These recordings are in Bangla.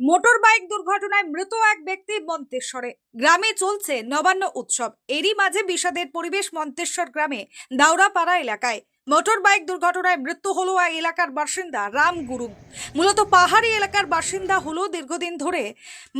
মোটর বাইক দুর্ঘটনায় মৃত এক ব্যক্তি মন্তেশ্বরে। গ্রামে চলছে নবান্ন উৎসব। এরই মাঝে বিষাদের পরিবেশ মন্তেশ্বর গ্রামে দাউরাপাড়া এলাকায়। মোটর বাইক দুর্ঘটনায় মৃত্যু হলো এক এলাকার বাসিন্দা রাম গুরু। মূলত পাহাড়ি এলাকার বাসিন্দা হলো দীর্ঘদিন ধরে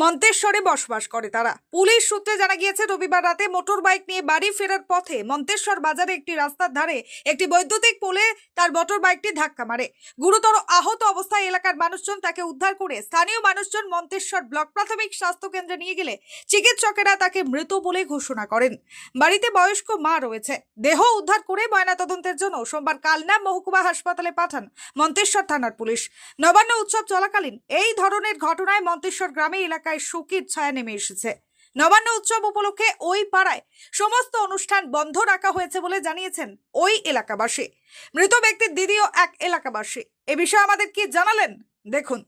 মন্তেশ্বরে বসবাস করে তারা। পুলিশ সূত্রে জানা গিয়েছে, রবিবার রাতে মোটর বাইক নিয়ে বাড়ি ফেরার পথে মন্তেশ্বর বাজারে একটি রাস্তার ধারে একটি বৈদ্যুতিক পোলে তার মোটর বাইকটি ধাক্কা মারে। গুরুতর আহত অবস্থায় এলাকার মানুষজন তাকে উদ্ধার করে স্থানীয় মানুষজন মন্তেশ্বর ব্লক প্রাথমিক স্বাস্থ্য কেন্দ্রে নিয়ে গেলে চিকিৎসকেরা তাকে মৃত বলে ঘোষণা করেন। বাড়িতে বয়স্ক মা রয়েছে। দেহ উদ্ধার করে ময়নাতদন্তের জন্য সোমবার কালনা মহকুমা হাসপাতালে পাঠান মন্তেশ্বর থানার পুলিশ। নবান্ন উৎসব চলাকালীন এই ধরনের ঘটনায় মন্তেশ্বর গ্রামে এলাকায় শোকের ছায়া নেমে এসেছে। নবান্ন উৎসব উপলক্ষে ওই পাড়ায় সমস্ত অনুষ্ঠান বন্ধ রাখা হয়েছে বলে জানিয়েছেন ওই এলাকাবাসী। মৃত ব্যক্তির দিদিও এক এলাকাবাসী। এ বিষয়ে আমাদের কি জানালেন? দেখুন।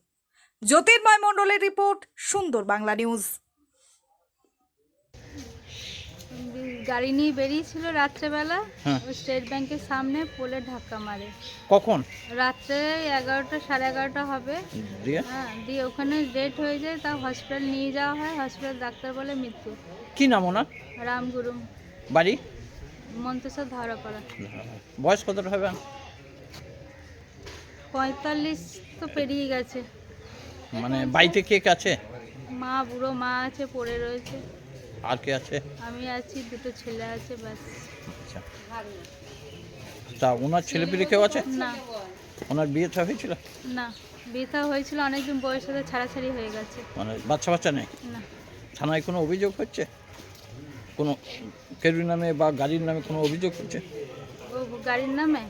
জ্যোতির্ময় মণ্ডলের রিপোর্ট, সুন্দর বাংলা নিউজ। গাড়ি নিয়ে বেরিয়েছিল রাত্রেবেলা। স্টেট ব্যাংকের সামনে পোলে ধাক্কা মারে। কখন? রাত্রে এগারোটা সাড়ে এগারোটা হবে। হ্যাঁ দিয়ে ওখানে ডেট হয়ে যায় তা হসপিটাল নিয়ে যাওয়া হয় হসপিটাল ডাক্তার বলে মৃত্যু। কি নাম ওনার? রামগুরু। বাড়ি? মন্তেশ্বর ধারাপাড়া বয়স কতটা হবে? পঁয়তাল্লিশ তো পেরিয়ে গেছে। মানে বাড়িতে কে কে আছে? মা বুড়ো মা আছে পড়ে রয়েছে। আর কে আছে? আমি আছি দুটো ছেলে আছে ব্যাস আচ্ছা। তা ওনার ছেলে পেলে কেউ আছে? না। ওনার বিয়ে থা হয়েছিল? না বিয়েটা হয়েছিল অনেকদিন বয়সে ছাড়াছাড়ি হয়ে গেছে। মানে বাচ্চা বাচ্চা নেই? না। থানায় কোনো অভিযোগ হচ্ছে? কোনো কেরুর নামে বা গাড়ির নামে কোনো অভিযোগ হচ্ছে? গাড়ির নামে?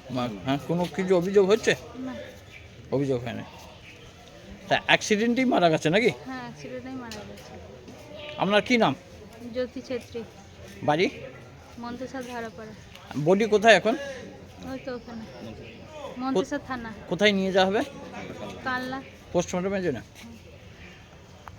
হ্যাঁ কোনো কিছু অভিযোগ হচ্ছে? না। অভিযোগ হয়নি। তা অ্যাক্সিডেন্টেই মারা গেছে নাকি? হ্যাঁ অ্যাক্সিডেন্টেই মারা গেছে। আপনার কি নাম? জ্যোতি ছেত্রী। বাড়ি? মন্তেশ্বর ধারাপাড়া। বডি কোথায় এখন? ওই তো ওখানে। মন্তেশ্বর। থানা। কোথায় নিয়ে যাওয়া হবে? কানলা পোস্টমর্টমের জন্য।